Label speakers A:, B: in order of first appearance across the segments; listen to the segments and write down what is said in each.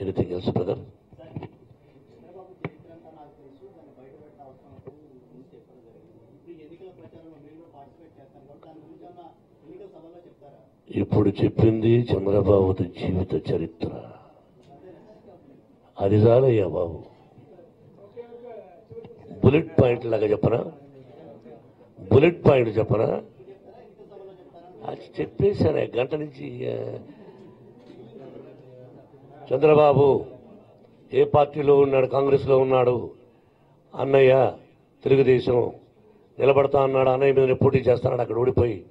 A: Anything else brother? ఇప్పుడు చెప్పింది చంద్రబాబు జీవిత చరిత్ర. అది చాలయ్యా బాబు. బుల్లెట్ పాయింట్ లాగా చెప్పరా? బుల్లెట్ పాయింట్ చెప్పరా? అది చెప్పేశాను గంట నుంచి చంద్రబాబు ఏ పార్టీలో ఉన్నాడు కాంగ్రెస్లో ఉన్నాడు అన్నయ్య తెలుగుదేశం నిలబడతా అన్నాడు అన్నయ్య మీద పోటీ చేస్తాడు అక్కడ ఓడిపోయి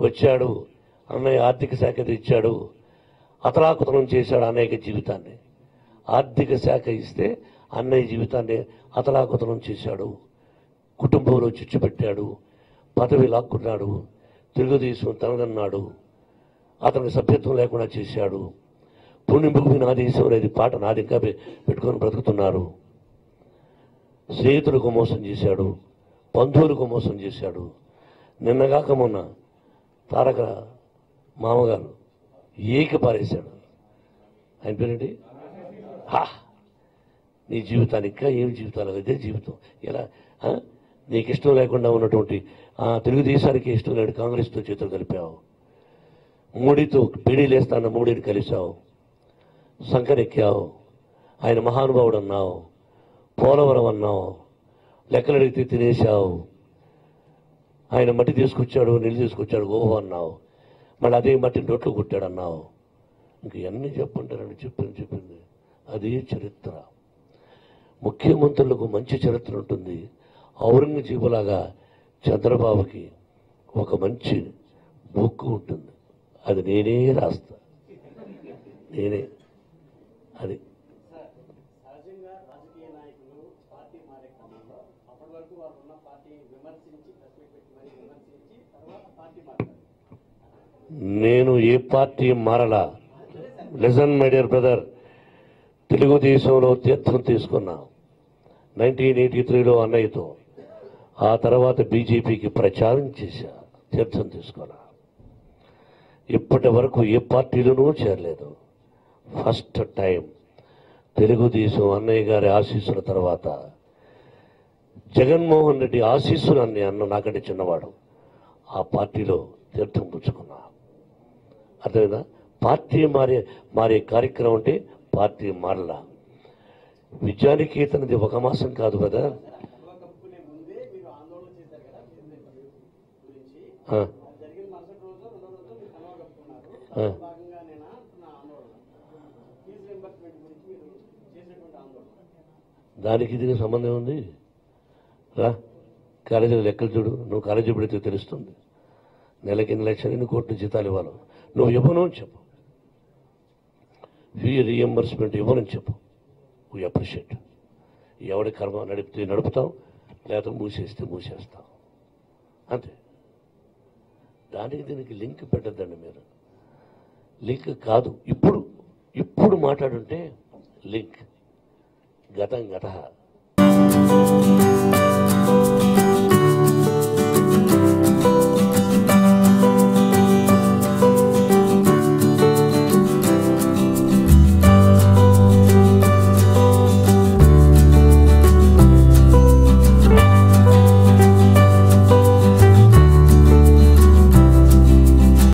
A: వచ్చాడు అన్నయ్య ఆర్థిక శాఖ ఇచ్చాడు అతలాకుతలం చేశాడు అన్నయ్యకి జీవితాన్ని. ఆర్థిక శాఖ ఇస్తే అన్నయ్య జీవితాన్ని అతలాకుతలం చేశాడు కుటుంబంలో చిచ్చుపెట్టాడు పదవి లాక్కున్నాడు తెలుగుదేశం తనదన్నాడు అతనికి సభ్యత్వం లేకుండా చేశాడు. పుణ్యం భూమి నా దేశం అనేది పాట నాది ఇంకా పెట్టుకొని బ్రతుకుతున్నారు. స్నేహితులకు మోసం చేశాడు బంధువులకు మోసం చేశాడు. నిన్నగాక మొన్న తారక మామగారు ఏకి పారేశాడు. ఆయన పేరేంటి? హా! నీ జీవితానికి ఇంకా ఏం జీవితాలు? అదే జీవితం. ఎలా? నీకు ఇష్టం లేకుండా ఉన్నటువంటి ఆ తెలుగుదేశానికి ఇష్టం లేని కాంగ్రెస్తో చేతులు కలిపావు. మోడీతో లేస్తాన్న మోడీని కలిశావు సంకరెక్కావు. ఆయన మహానుభావుడు అన్నావు పోలవరం అన్నావు లెక్కలు అడిగితే తినేశావు. ఆయన మట్టి తీసుకొచ్చాడు నీళ్ళు తీసుకొచ్చాడు ఓహో అన్నావు. మళ్ళీ అదే మట్టి నోట్లో కొట్టాడు అన్నావు ఇంక ఎన్ని చెప్పుంటారని చెప్పింది చెప్పింది. అదే చరిత్ర. ముఖ్యమంత్రులకు మంచి చరిత్ర ఉంటుంది. ఔరంగజేబులాగా చంద్రబాబుకి ఒక మంచి బుక్ ఉంటుంది. అది నేనే రాస్తా. నేనే. అది. నేను ఏ పార్టీ మారలా? లిజన్ మై డియర్ బ్రదర్ తెలుగుదేశంలో తీర్థం తీసుకున్నా. నైన్టీన్ ఎయిటీ త్రీలో అన్నయ్యతో. ఆ తర్వాత బీజేపీకి ప్రచారం చేశా తీర్థం తీసుకున్నా. ఇప్పటి వరకు ఏ పార్టీలోనూ చేరలేదు. ఫస్ట్ టైం తెలుగుదేశం అన్నయ్య గారి ఆశీస్సుల తర్వాత జగన్మోహన్ రెడ్డి ఆశీస్సులు అన్ని అన్న నాకంటే చిన్నవాడు. ఆ పార్టీలో తీర్థం పుచ్చుకున్నా. అర్థమైందా? పార్టీ మారే మారే కార్యక్రమం అంటే పార్టీ మారలా. విద్యానికేతనది ఒక మాసం కాదు కదా?
B: కండువా
A: దానికి దీనికి సంబంధం ఉంది రా కాలేజీలో లెక్కలు చూడు. నువ్వు కాలేజీ పెడితే తెలుస్తుంది. నెలకి ఎన్ని లక్షలు ఎన్ని కోట్లు జీతాలు ఇవ్వాలి. నువ్వు ఇవ్వను అని చెప్పు. ఫీ రీఎంబర్స్మెంట్ ఇవ్వనని చెప్పు. వీ అప్రిషియేట్ ఎవడి కర్మ నడిపితే నడుపుతాం లేకపోతే మూసేస్తే మూసేస్తాం అంతే. దానికి దీనికి లింక్ పెట్టద్దండి మీరు. లింక్ కాదు. ఇప్పుడు ఇప్పుడు మాట్లాడుంటే లింక్. ගටන් ගටහා.